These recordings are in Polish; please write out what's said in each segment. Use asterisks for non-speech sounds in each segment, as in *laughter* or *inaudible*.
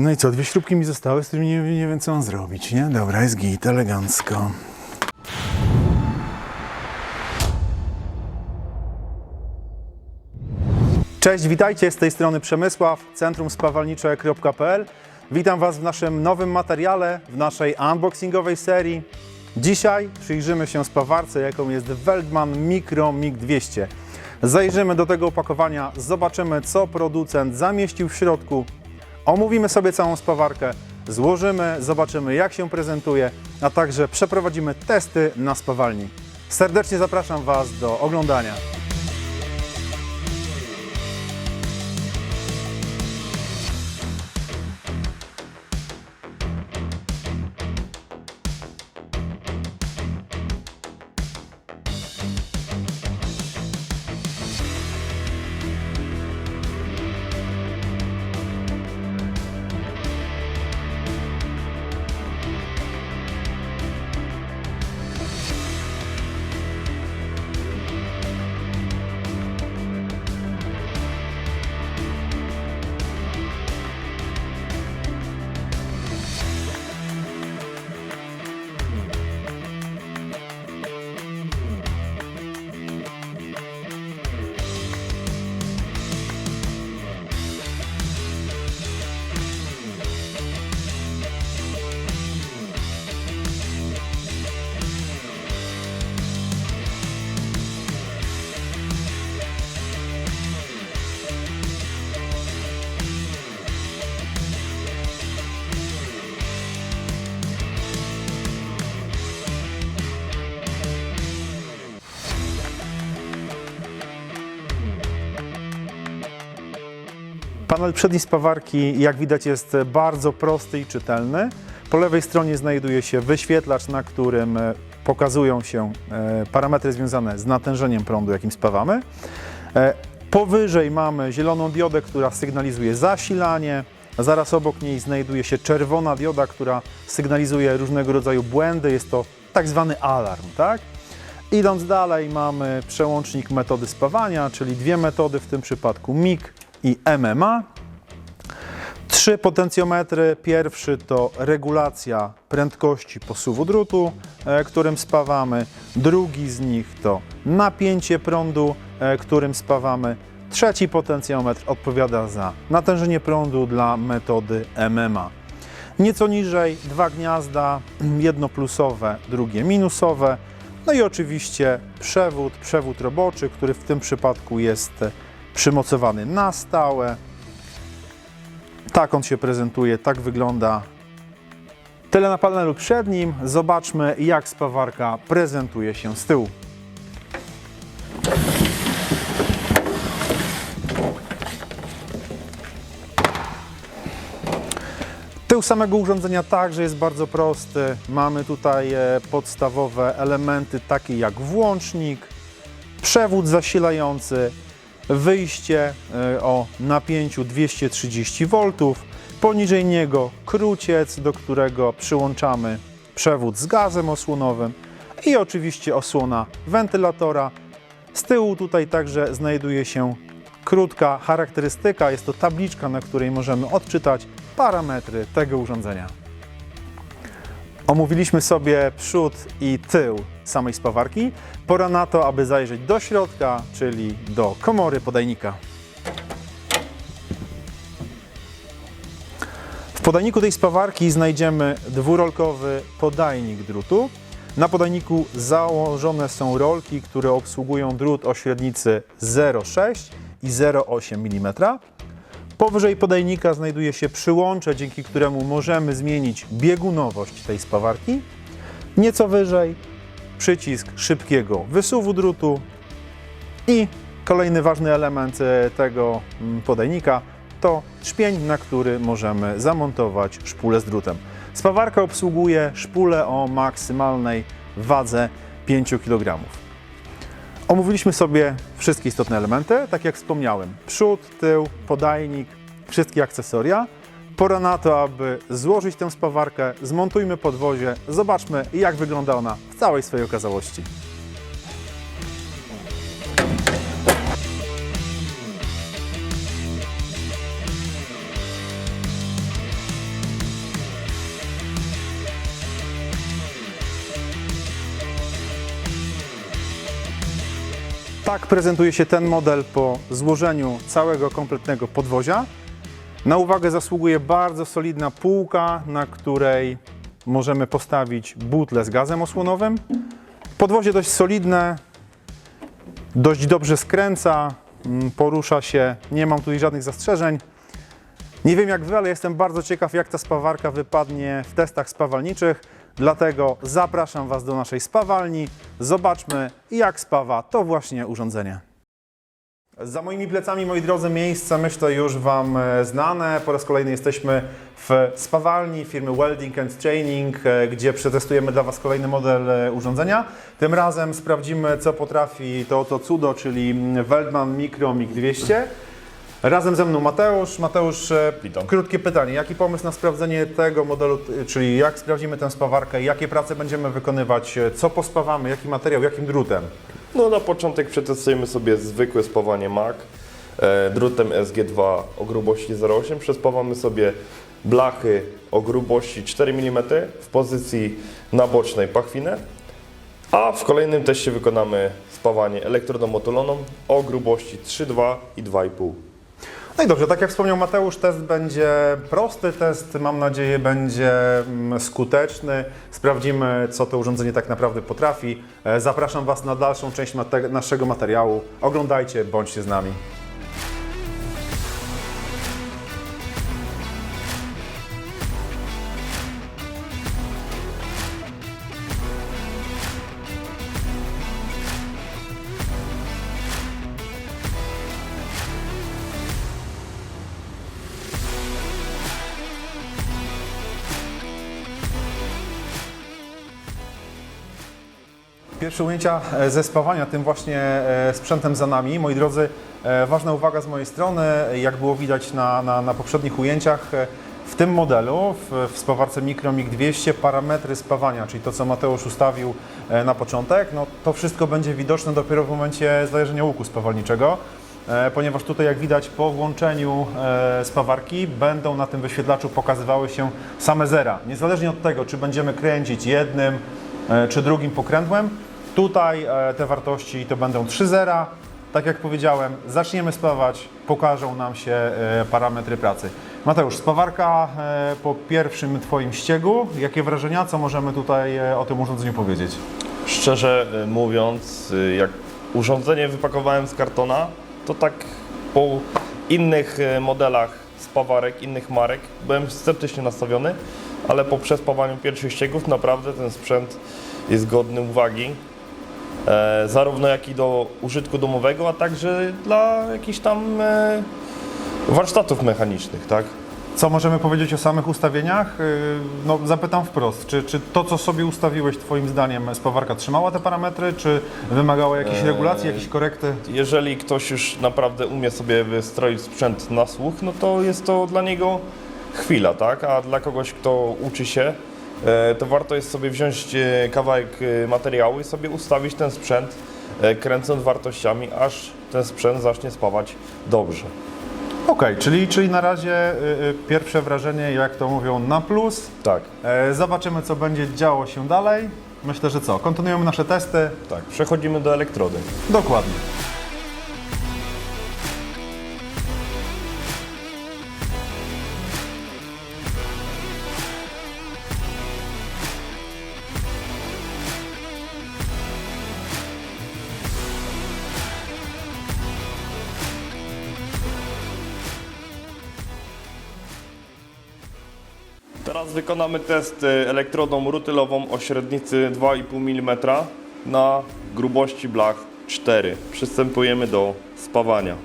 No i co, dwie śrubki mi zostały, z którymi nie, nie wiem co mam zrobić, nie? Dobra, jest git, elegancko. Cześć, witajcie, z tej strony Przemysław, centrum spawalnicze.pl. Witam Was w naszym nowym materiale, w naszej unboxingowej serii. Dzisiaj przyjrzymy się spawarce, jaką jest Weltman Micro MIG 200. Zajrzymy do tego opakowania, zobaczymy co producent zamieścił w środku, omówimy sobie całą spawarkę, złożymy, zobaczymy jak się prezentuje, a także przeprowadzimy testy na spawalni. Serdecznie zapraszam Was do oglądania. Panel przedni spawarki, jak widać, jest bardzo prosty i czytelny. Po lewej stronie znajduje się wyświetlacz, na którym e, pokazują się e, parametry związane z natężeniem prądu, jakim spawamy. E, Powyżej mamy zieloną diodę, która sygnalizuje zasilanie. Zaraz obok niej znajduje się czerwona dioda, która sygnalizuje różnego rodzaju błędy. Jest to tak zwany alarm, tak? Idąc dalej mamy przełącznik metody spawania, czyli dwie metody, w tym przypadku MIG i MMA. Trzy potencjometry. Pierwszy to regulacja prędkości posuwu drutu, e, którym spawamy. Drugi z nich to napięcie prądu, e, którym spawamy. Trzeci potencjometr odpowiada za natężenie prądu dla metody MMA. Nieco niżej dwa gniazda, *clears throat* jedno plusowe, drugie minusowe. No i oczywiście przewód, przewód roboczy, który w tym przypadku jest przymocowany na stałe. Tak on się prezentuje, tak wygląda. Tyle na panelu przednim. Zobaczmy, jak spawarka prezentuje się z tyłu. Tył samego urządzenia także jest bardzo prosty. Mamy tutaj e, podstawowe elementy takie jak włącznik, przewód zasilający, wyjście e, o napięciu 230 V, poniżej niego króciec, do którego przyłączamy przewód z gazem osłonowym i oczywiście osłona wentylatora. Z tyłu tutaj także znajduje się krótka charakterystyka, jest to tabliczka, na której możemy odczytać parametry tego urządzenia. Omówiliśmy sobie przód i tył samej spawarki. Pora na to, aby zajrzeć do środka, czyli do komory podajnika. W podajniku tej spawarki znajdziemy dwurolkowy podajnik drutu. Na podajniku założone są rolki, które obsługują drut o średnicy 0,6 i 0,8 mm. Powyżej podajnika znajduje się przyłącze, dzięki któremu możemy zmienić biegunowość tej spawarki. Nieco wyżej przycisk szybkiego wysuwu drutu i kolejny ważny element e, tego mm, podajnika to trzpień, na który możemy zamontować szpulę z drutem. Spawarka obsługuje szpulę o maksymalnej wadze 5 kg. Omówiliśmy sobie wszystkie istotne elementy, tak jak wspomniałem. Przód, tył, podajnik, wszystkie akcesoria. Pora na to, aby złożyć tę spawarkę, zmontujmy podwozie, zobaczmy jak wygląda ona w całej swojej okazałości. Tak prezentuje się ten model po złożeniu całego kompletnego podwozia. Na uwagę zasługuje bardzo solidna półka, na której możemy postawić butlę z gazem osłonowym. Podwozie dość solidne, dość dobrze skręca, mm, porusza się, nie mam tutaj żadnych zastrzeżeń. Nie wiem jak Wy, ale jestem bardzo ciekaw, jak ta spawarka wypadnie w testach spawalniczych. Dlatego zapraszam Was do naszej spawalni. Zobaczmy, jak spawa to właśnie urządzenie. Za moimi plecami, moi drodzy, miejsce myślę już Wam e, znane. Po raz kolejny jesteśmy w spawalni firmy Welding and Training, e, gdzie przetestujemy dla Was kolejny model e, urządzenia. Tym razem sprawdzimy, co potrafi to oto cudo, czyli Weldman Micro MIG 200. Razem ze mną Mateusz. Mateusz, Witam. krótkie pytanie. Jaki pomysł na sprawdzenie tego modelu, czyli jak sprawdzimy tę spawarkę, jakie prace będziemy wykonywać, co pospawamy, jaki materiał, jakim drutem? No na początek przetestujemy sobie zwykłe spawanie MAC e, drutem SG2 o grubości 0,8. Przespawamy sobie blachy o grubości 4 mm w pozycji nabocznej pachwinę. A w kolejnym teście wykonamy spawanie elektrodą otuloną o grubości 3,2 i 2,5. No i dobrze, tak jak wspomniał Mateusz, test będzie prosty, test mam nadzieję będzie mm, skuteczny. Sprawdzimy, co to urządzenie tak naprawdę potrafi. E, Zapraszam Was na dalszą część naszego materiału. Oglądajcie, bądźcie z nami. Pierwsze ujęcia e, ze spawania tym właśnie e, sprzętem za nami. Moi drodzy, e, ważna uwaga z mojej strony, jak było widać na, na, na poprzednich ujęciach, w tym modelu, w, w spawarce Micromig 200, parametry spawania, czyli to, co Mateusz ustawił na początek, no, to wszystko będzie widoczne dopiero w momencie zajeżdżenia łuku spawalniczego. Ponieważ tutaj jak widać po włączeniu spawarki będą na tym wyświetlaczu pokazywały się same zera. Niezależnie od tego, czy będziemy kręcić jednym czy drugim pokrętłem, tutaj e, te wartości to będą 3 zera. Tak jak powiedziałem, zaczniemy spawać, pokażą nam się e, parametry pracy. Mateusz, spawarka e, po pierwszym Twoim ściegu. Jakie wrażenia, co możemy tutaj o tym urządzeniu powiedzieć? Szczerze mówiąc, jak urządzenie wypakowałem z kartona, to tak po innych modelach spawarek, innych marek byłem sceptycznie nastawiony, ale po przespawaniu pierwszych ściegów naprawdę ten sprzęt jest godny uwagi. E, zarówno jak i do użytku domowego, a także dla jakichś tam e, warsztatów mechanicznych, tak? Co możemy powiedzieć o samych ustawieniach? Yy, No, zapytam wprost, czy, czy to, co sobie ustawiłeś, Twoim zdaniem, spawarka trzymała te parametry, czy wymagała jakiejś Eee, regulacji, jakiejś korekty? Jeżeli ktoś już naprawdę umie sobie wystroić sprzęt na słuch, no to jest to dla niego chwila, tak? A dla kogoś, kto uczy się, e, to warto jest sobie wziąć e, kawałek e, materiału i sobie ustawić ten sprzęt, e, kręcąc wartościami, aż ten sprzęt zacznie spawać dobrze. Okej, czyli, czyli na razie y, y, pierwsze wrażenie, jak to mówią, na plus. Tak, E, zobaczymy, co będzie działo się dalej. Myślę, że co? Kontynuujemy nasze testy. tak. Przechodzimy do elektrody. Dokładnie. Teraz wykonamy test e, elektrodą rutylową o średnicy 2,5 mm na grubości blach 4. Przystępujemy do spawania.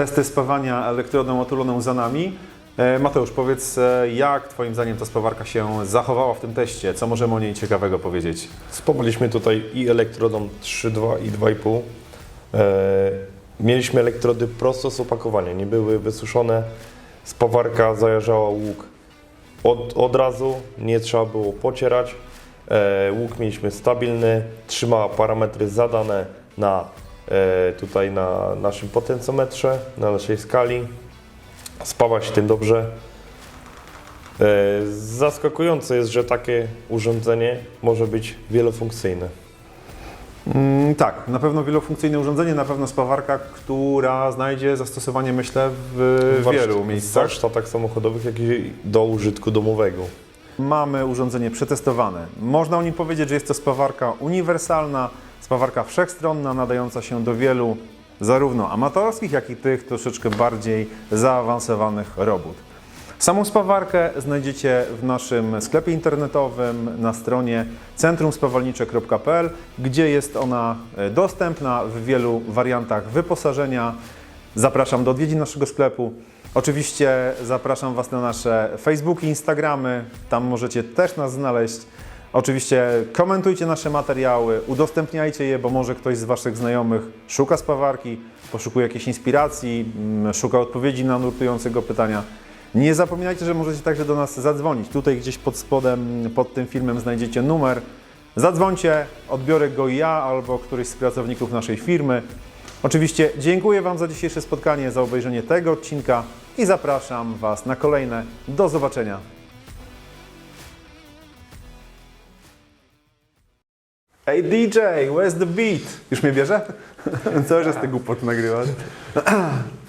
Testy spawania elektrodą otuloną za nami. E, Mateusz, powiedz, e, jak Twoim zdaniem ta spawarka się zachowała w tym teście? Co możemy o niej ciekawego powiedzieć? Spawaliśmy tutaj i elektrodą 3,2 i 2,5. E, mieliśmy elektrody prosto z opakowania, nie były wysuszone. Spawarka zajeżdżała łuk od, od razu, nie trzeba było pocierać. Łuk mieliśmy stabilny, trzymała parametry zadane na, tutaj na naszym potencjometrze, na naszej skali. Spawa się tym dobrze. E, zaskakujące jest, że takie urządzenie może być wielofunkcyjne. Mm, tak, na pewno wielofunkcyjne urządzenie, na pewno spawarka, która znajdzie zastosowanie, myślę, w wielu W miejscach. warsztatach samochodowych, jak i do użytku domowego. Mamy urządzenie przetestowane. Można o nim powiedzieć, że jest to spawarka uniwersalna, spawarka wszechstronna, nadająca się do wielu zarówno amatorskich, jak i tych troszeczkę bardziej zaawansowanych robót. Samą spawarkę znajdziecie w naszym sklepie internetowym na stronie centrumspawalnicze.pl, gdzie jest ona e, dostępna w wielu wariantach wyposażenia. Zapraszam do odwiedzin naszego sklepu. Oczywiście zapraszam Was na nasze Facebooki, Instagramy, tam możecie też nas znaleźć. Oczywiście komentujcie nasze materiały, udostępniajcie je, bo może ktoś z Waszych znajomych szuka spawarki, poszukuje jakiejś inspiracji, mm, szuka odpowiedzi na nurtujące go pytania. Nie zapominajcie, że możecie także do nas zadzwonić. Tutaj gdzieś pod spodem, pod tym filmem znajdziecie numer. Zadzwońcie, odbiorę go ja albo któryś z pracowników naszej firmy. Oczywiście dziękuję Wam za dzisiejsze spotkanie, za obejrzenie tego odcinka i zapraszam Was na kolejne. Do zobaczenia. Ej DJ, where's the beat? Już mnie bierze? *laughs* Co, że z tego głupot nagrywasz? *clears throat*